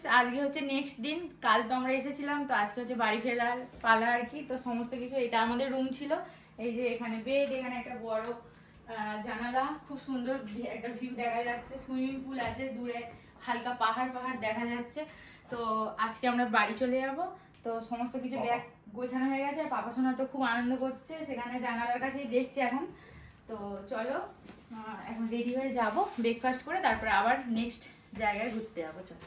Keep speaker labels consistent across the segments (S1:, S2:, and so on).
S1: Friends আজকে হচ্ছে next দিন। কাল তো আমরা এসেছিলাম তো আজকে হচ্ছে বাড়ি ফেরার পালা আর কি। তো সমস্ত কিছু এটা আমাদের রুম ছিল। এই যে এখানে বেড এখানে একটা বড় জানালা। খুব সুন্দর একটা ভিউ দেখা যাচ্ছে। সুইমিং পুল আছে দূরে হালকা পাহাড় পাহাড় দেখা যাচ্ছে। তো আজকে আমরা বাড়ি চলে যাব। তো সমস্ত কিছু ব্যাগ গোছানো হয়ে গেছে। আর পাপা সোনা তো খুব আনন্দ করছে। সেখানে জানালার কাছেই দেখছে এখন। তো চলো এখন রেডি হয়ে যাব ব্রেকফাস্ট করে। তারপরে আবার নেক্সট জায়গায় ঘুরতে যাব চলো।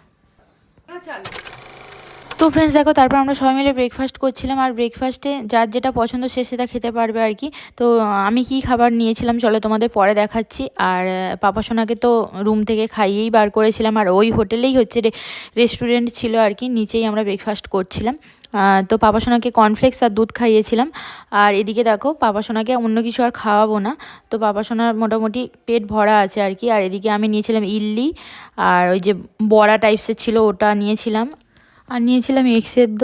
S1: তো
S2: ফ্রেন্ডস দেখো, তারপর আমরা সবাই মিলে ব্রেকফাস্ট করছিলাম আর ব্রেকফাস্টে যার যেটা পছন্দ সে সেটা খেতে পারবে আর কি। তো আমি কি খাবার নিয়েছিলাম চলো তোমাদের পরে দেখাচ্ছি। আর পাপাসোনাকে পাপা সোনাকে তো রুম থেকে খাইয়েই বার করেছিলাম। আর ওই হোটেলেই হচ্ছে রেস্টুরেন্ট ছিল আর কি, নিচেই আমরা ব্রেকফাস্ট করছিলাম। তো পাপা সোনাকে কর্নফ্লেক্স আর দুধ খাইয়েছিলাম। আর এদিকে দেখো, পাপা সোনাকে অন্য কিছু আর খাওয়াবো না। তো পাপা সোনার মোটামুটি পেট ভরা আছে আর কি। আর এদিকে আমি নিয়েছিলাম ইডলি, আর ওই যে বড়া টাইপসের ছিল, ওটা নিয়েছিলাম। আর নিয়েছিলাম এগ সেদ্ধ।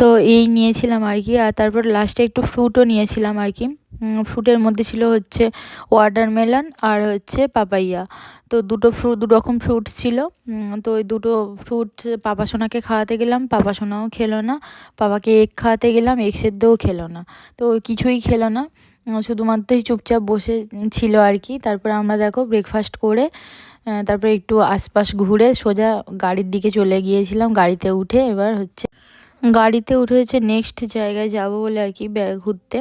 S2: তো এই নিয়েছিলাম আর কি। আর তারপর লাস্টে একটু ফ্রুটও নিয়েছিলাম আর কি। ফ্রুটের মধ্যে ছিল হচ্ছে ওয়াটারমেলন আর হচ্ছে পাপাইয়া তো দুটো ফ্রুট দু রকম ফ্রুট ছিল। তো ওই দুটো ফ্রুট পাপা সোনাকে খাওয়াতে গেলাম। পাপা সোনাও খেলো না। পাপাকে এগ খাওয়াতে গেলাম। এগ সেদ্ধও খেলো না। তো কিছুই খেলো না। শুধুমাত্রই চুপচাপ বসে ছিল আর কি। তারপরে আমরা দেখো ব্রেকফাস্ট করে তারপরে একটু আশপাশ ঘুরে সোজা গাড়ির দিকে চলে গিয়েছিলাম। গাড়িতে উঠে এবার হচ্ছে, গাড়িতে উঠে হচ্ছে নেক্সট জায়গায় যাব বলে আর কি ঘুরতে।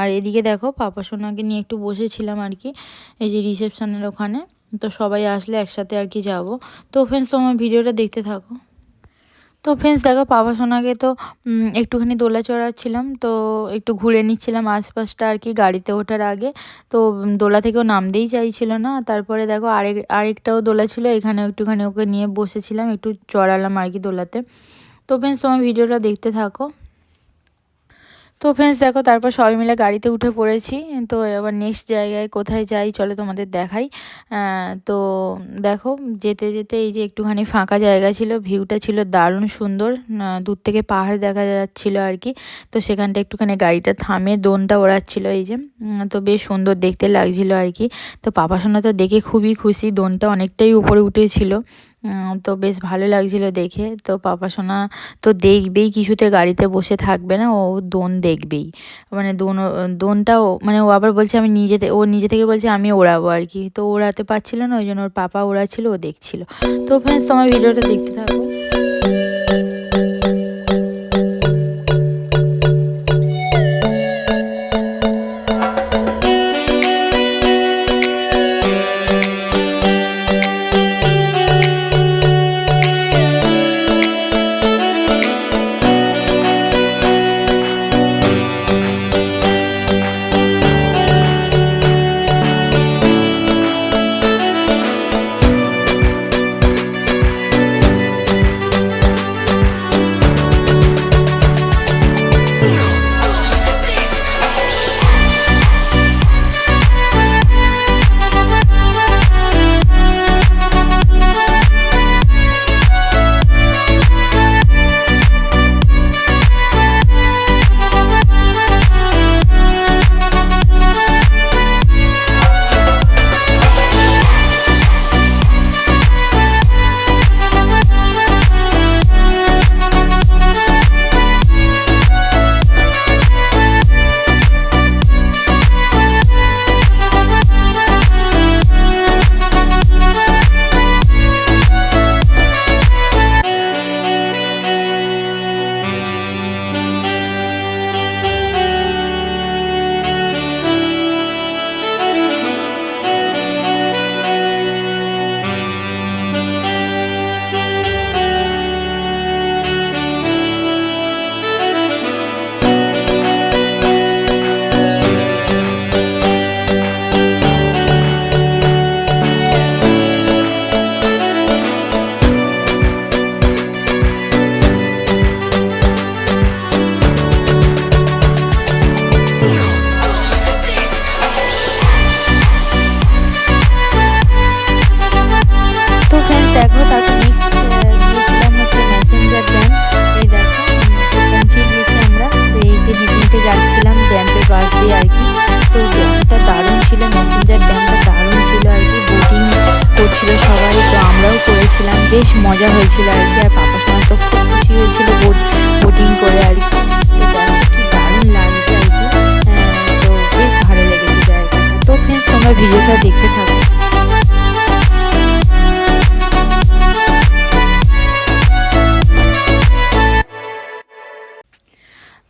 S2: আর এদিকে দেখো, পাপা সোনাকে নিয়ে একটু বসেছিলাম আর কি, এই যে রিসেপশনের ওখানে। তো সবাই আসলে একসাথে আর কি যাব। তো ফ্রেন্ডস তোমার ভিডিওটা দেখতে থাকো। তো ফ্রেন্ডস দেখো, পাপা সোনাকে তো একটুখানি দোলা চড়াচ্ছিলাম। তো একটু ঘুরে নিচ্ছিলাম আশপাশটা আর কি গাড়িতে ওঠার আগে। তো দোলা থেকেও নামতেই চাইছিল না। তারপরে দেখো, আরেক, আরেকটাও দোলা ছিল এখানে একটুখানি ওকে নিয়ে বসেছিলাম, একটু চড়ালাম আর কি দোলাতে। তো ফ্রেন্ডস তোমার ভিডিওটা দেখতে থাকো। তো ফ্রেন্ডস দেখো তারপর সবাই মিলে গাড়িতে উঠে পড়েছি। তো এবার নেক্সট জায়গায় কোথায় যাই চলো তোমাদের দেখাই। তো দেখো যেতে যেতে এই যে একটুখানি ফাঁকা জায়গা ছিল ভিউটা ছিল দারুণ সুন্দর। দূর থেকে পাহাড় দেখা যাচ্ছিল আর কি তো সেখানটা একটুখানি গাড়িটা থামে দোনটা ওড়াচ্ছিল এই যে। তো বেশ সুন্দর দেখতে লাগছিল আর কি তো পাপা সোনা তো দেখে খুবই খুশি, দোনটা অনেকটাই উপরে উঠেছিল। তো বেশ ভালো লাগছিল দেখে। তো পাপা সোনা তো দেখবেই কিছুতে গাড়িতে বসে থাকবে না, ও দোন দেখবেই। মানে দোন, দোনটা ও মানে ও আবার বলছে আমি নিজে ও নিজে থেকে বলছে আমি ওড়াবো আর কি। তো ওড়াতে পারছিল না, ওই জন্য ওর পাপা ওড়াচ্ছিল, ও দেখছিল। তো ফ্রেন্ডস তোমার ভিডিওটা দেখতে থাকো। বেশ মজা হয়েছিল আর কি, আর পাপার সময় তো খুব খুশি হয়েছিল বোট করে আর কি। দারুণ লাগছে আর কি। তো বেশ ভালো লেগেছিল আর কি। তো ফ্রেন্ডস তোমরা ভিডিওটা দেখতে থাকো।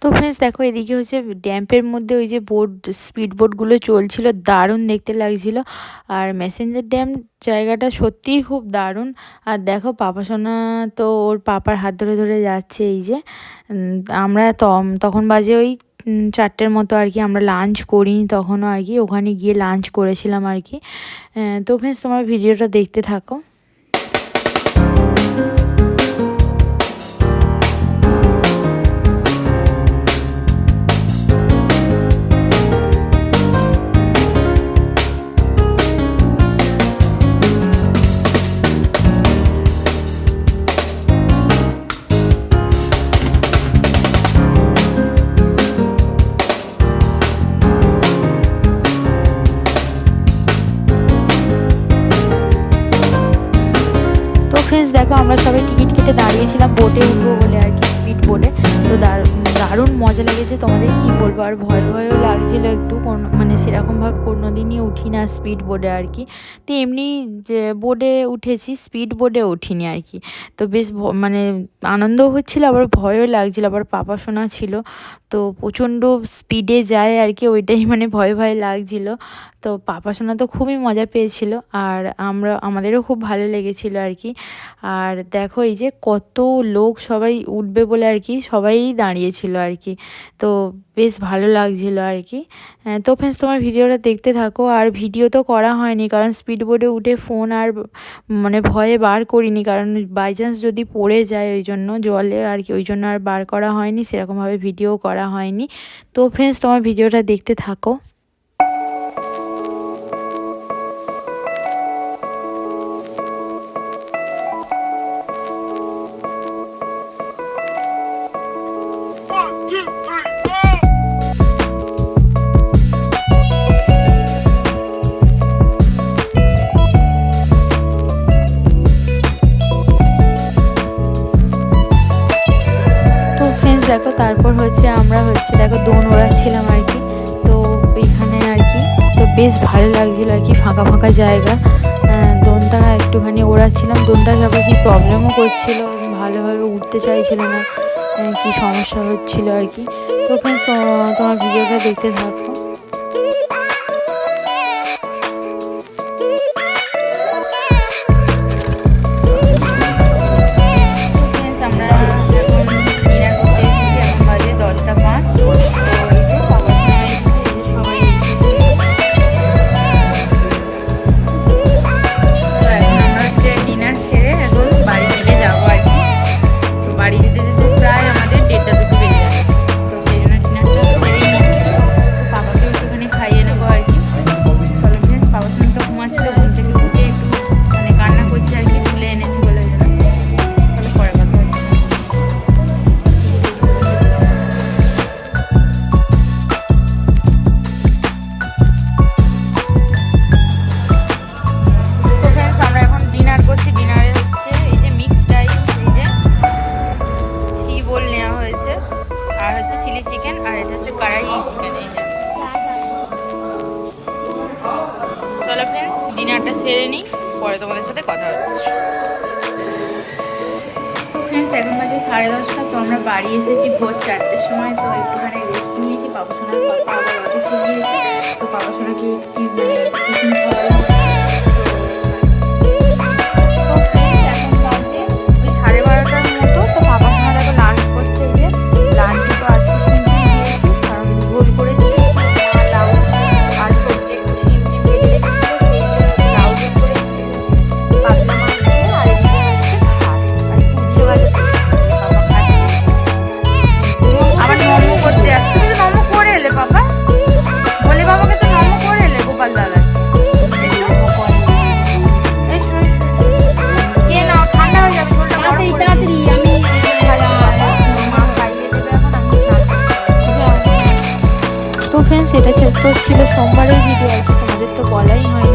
S2: তো ফ্রেন্ডস দেখো, এদিকে হচ্ছে ড্যাম্পের মধ্যে ওই যে বোট স্পিড বোটগুলো চলছিল, দারুণ দেখতে লাগছিল। আর মেসেঞ্জার ড্যাম জায়গাটা সত্যিই খুব দারুণ। আর দেখো, পাপা সোনা তো ওর পাপার হাত ধরে ধরে যাচ্ছে এই যে। আমরা তখন বাজে ওই চারটের মতো আর কি, আমরা লাঞ্চ করিনি তখনও আর কি, ওখানে গিয়ে লাঞ্চ করেছিলাম আর কি। তো ফ্রেন্ডস তোমার ভিডিওটা দেখতে থাকো। আমরা সবাই টিকিট কেটে দাঁড়িয়েছিলাম বোটে উঠবো বলে দারুণ মজা লেগেছে। তোমাদের কি বলব? আর ভয় ভয়ও লাগছিল একটু। মানে সেরকমভাবে কোনো দিনই উঠি না স্পিড বোর্ডে আর কি। তো এমনি বোর্ডে উঠেছি স্পিড বোর্ডে উঠিনি আর কি। তো বেশ মানে আনন্দও হচ্ছিল, আবার ভয়ও লাগছিল, আবার পাপা শোনা ছিল। তো প্রচণ্ড স্পিডে যায় আর কি, ওইটাই মানে ভয় ভয় লাগছিল। তো পাপা সোনা তো খুবই মজা পেয়েছিল, আর আমরা, আমাদেরও খুব ভালো লেগেছিল আর কি। আর দেখো এই যে কত লোক সবাই উঠবে বলে আর কি, সবাই দাঁড়িয়েছিল আর কি তো বেশ ভালো লাগছিল আর কি তো ফ্রেন্ডস তোমার ভিডিওটা দেখতে থাকো। আর ভিডিও তো করা হয়নি, কারণ স্পিড বোর্ডে উঠে ফোন আর মানে ভয়ে বার করিনি। কারণ বাই চান্স যদি পড়ে যায় ওই জন্য, জলে আর কি ওই জন্য আর বার করা হয়নি। সেরকমভাবে ভিডিও করা হয়নি। তো ফ্রেন্ডস তোমার ভিডিওটা দেখতে থাকো। তো ফ্রেন্ডস দেখো, তারপর হচ্ছে আমরা হচ্ছে, দেখো, দোন ওড়াচ্ছিলাম আর কি। তো এখানে আর কি, তো বেশ ভালো লাগছিল আর কি, ফাঁকা ফাঁকা জায়গা। দোনটা একটুখানি ওড়াচ্ছিলাম। দোনটা সবাই কি প্রবলেমও করছিল? ভালোভাবে উঠতে চাইছিল না কি সমস্যা হচ্ছিল আর কি। তো ফ্রেন্ডস তোমার ভিডিওটা দেখতে থাকো। ফ্রেন্ডস এখন বাজে সাড়ে দশটা, তো আমরা বাড়ি এসেছি ভোর চারটের সময়, তো একটুখানি রেস্ট নিয়েছি, বাবা সোনার পাপা আবার অফিসে গিয়েছে, তো বাবা সোনাকে একটি মানে করব। তো ফ্রেন্ডস এটা তো ছিল সোমবারের ভিডিও আর কি তোমাদের তো বলাই হয়নি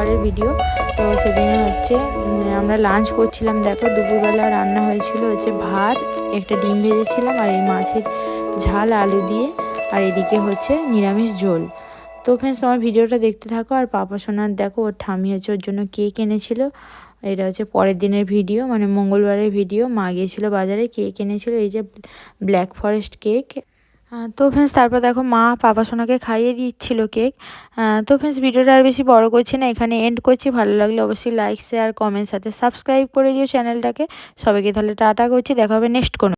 S2: সোমবারের ভিডিও তো সেদিনে হচ্ছে আমরা লাঞ্চ করছিলাম। দেখো, দুপুরবেলা রান্না হয়েছিল হচ্ছে ভাত, একটা ডিম ভেজেছিলাম আর এই মাছের ঝাল, আলু দিয়ে। আর এদিকে হচ্ছে নিরামিষ ঝোল। তো ফ্রেন্ডস তোমার ভিডিওটা দেখতে থাকো আর পাপা সোনার দেখো, ওর ঠামি হচ্ছে ওর জন্য কেক এনেছিল। এটা হচ্ছে পরের দিনের ভিডিও মানে মঙ্গলবারের ভিডিও মা গিয়েছিল বাজারে কেক এনেছিল, এই যে ব্ল্যাক ফরেস্ট কেক তো ফ্রেন্ডস তারপর দেখো মা পাপা সোনাকে খাইয়ে দিচ্ছিল কেক তো ফ্রেন্ডস ভিডিওটা আর বেশি বড় করছি না, এখানে এন্ড করছি। ভালো লাগলে অবশ্যই লাইক শেয়ার কমেন্ট সাথে সাবস্ক্রাইব করে দিও চ্যানেলটাকে সবাইকে তাহলে টাটা করছি, দেখা হবে নেক্সট কোনো